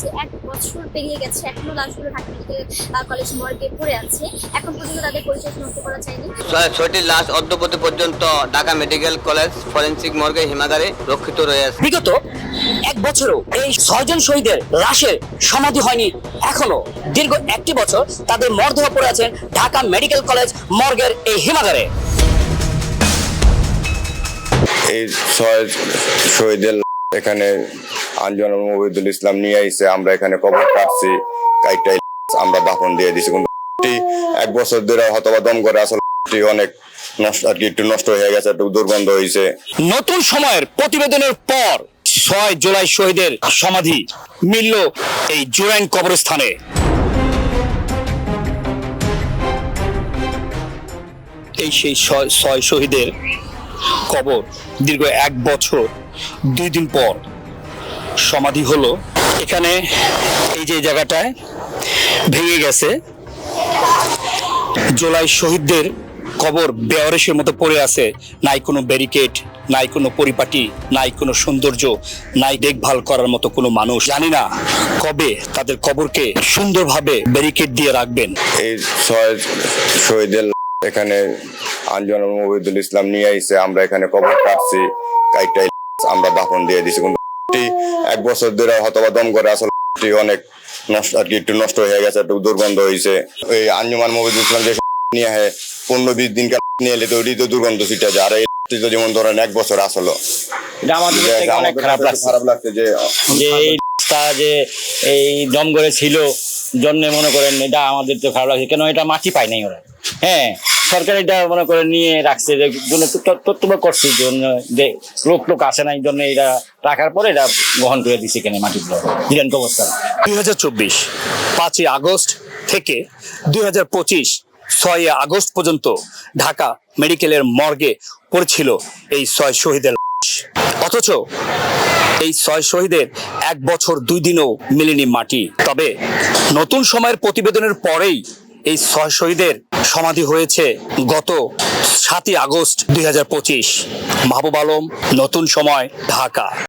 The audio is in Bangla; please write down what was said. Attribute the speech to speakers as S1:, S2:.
S1: যে এক বছর পেরিয়ে গেছে এখনও লাশগুলো ঢাকা মেডিকেল কলেজ মর্গে পড়ে আছে। এখন পর্যন্ত তাদের পরিচয় শনাক্ত করা যায়নি।
S2: ছয়টি লাশ অদ্যপতি পর্যন্ত ঢাকা মেডিকেল কলেজ ফরেন্সিক মর্গে হিমাগারে রক্ষিত রয়েছে
S3: বিগত এক বছরও এই ছয়জন শহীদের লাশের সমাধি হয়নি এখনও। দীর্ঘ একটি বছর তাদের মরদেহ পড়ে আছেন ঢাকা মেডিকেল কলেজ মর্গের এই হিমাগারে।
S4: এই ছয় শহীদের এখানে আঞ্জন মহিদুল ইসলাম নিয়ে আইছে, আমরা এখানে কবর কাটছি। কাইটাই আমরা দাফন দিয়ে দিছি। কিন্তু এক বছর ধরে হতবা দম করে আসলে অনেক নষ্ট, আর কি একটু নষ্ট হয়ে গেছে, একটু দুর্গন্ধ হয়েছে
S3: নতুন সময়ের প্রতিবেদনের পর ছয় জুলাই শহীদের সমাধি মিলল এই জুরাইন কবরস্থানে। এই সেই ছয় শহীদের কবর দীর্ঘ এক বছর, দুই দিন পর সমাধি হলো। এখানে এই যে জায়গাটায় ভেঙে গেছে। জুলাই শহীদদের কবর বেয়ারেসের মতো পড়ে আছে। নাই কোনো ব্যারিকেড, নাই কোনো পরিপাটি, নাই কোনো সৌন্দর্য, নাই দেখভাল করার মতো কোনো মানুষ। জানি না কবে তাদের কবরকে সুন্দরভাবে ব্যারিকেড দিয়ে রাখবেন।
S4: এই শহীদের এখানে আঞ্জন মহিদুল ইসলাম নিয়ে আইসে আমরা এখানে কবর কাটছি। আমরা দাফন দিয়ে দিছি। এক বছর ধরে হতবা দম করে আসলে টি অনেক নষ্ট আর কি একটু নষ্ট হয়ে গেছে একটু দুর্গন্ধ হয়েছে এই আঞ্জুমান মহিদুল ইসলাম যে নিয়ে হয় পনেরো বিশ দিন নিয়ে এলে তো ওটি তো দুর্গন্ধ ছিটা যায়। আর এই তো যেমন ধরেন এক বছর আসলো।
S5: খারাপ লাগছে।
S4: যে
S5: যে এই রাস্তা যে এই দম করে ছিল জন্য মনে করেন এটা আমাদের তো খারাপ লাগছে। কেন এটা মাটি পায় নাই ওরা? হ্যাঁ সরকার এটা মনে করে নিয়ে রাখছে যে, জন্য তত্ত্ব করছে জন্য যে লোক লোক আসে না, এই জন্য এটা রাখার পরে এটা গ্রহণ করে দিছে কেন মাটিগুলো দিলেন অবস্থা।
S3: দুই হাজার চব্বিশ, পাঁচই আগস্ট থেকে দুই হাজার পঁচিশ ছয় আগস্ট পর্যন্ত ঢাকা মেডিকেলের মর্গে পড়েছিল এই ছয় শহীদের অথচ এই ছয় শহীদের এক বছর দুই দিনও মিলেনি মাটি। তবে নতুন সময়ের প্রতিবেদনের পরেই এই ছয় শহীদের সমাধি হয়েছে গত সাতই আগস্ট দুই হাজার পঁচিশ। মাহবুব আলম নতুন সময় ঢাকা।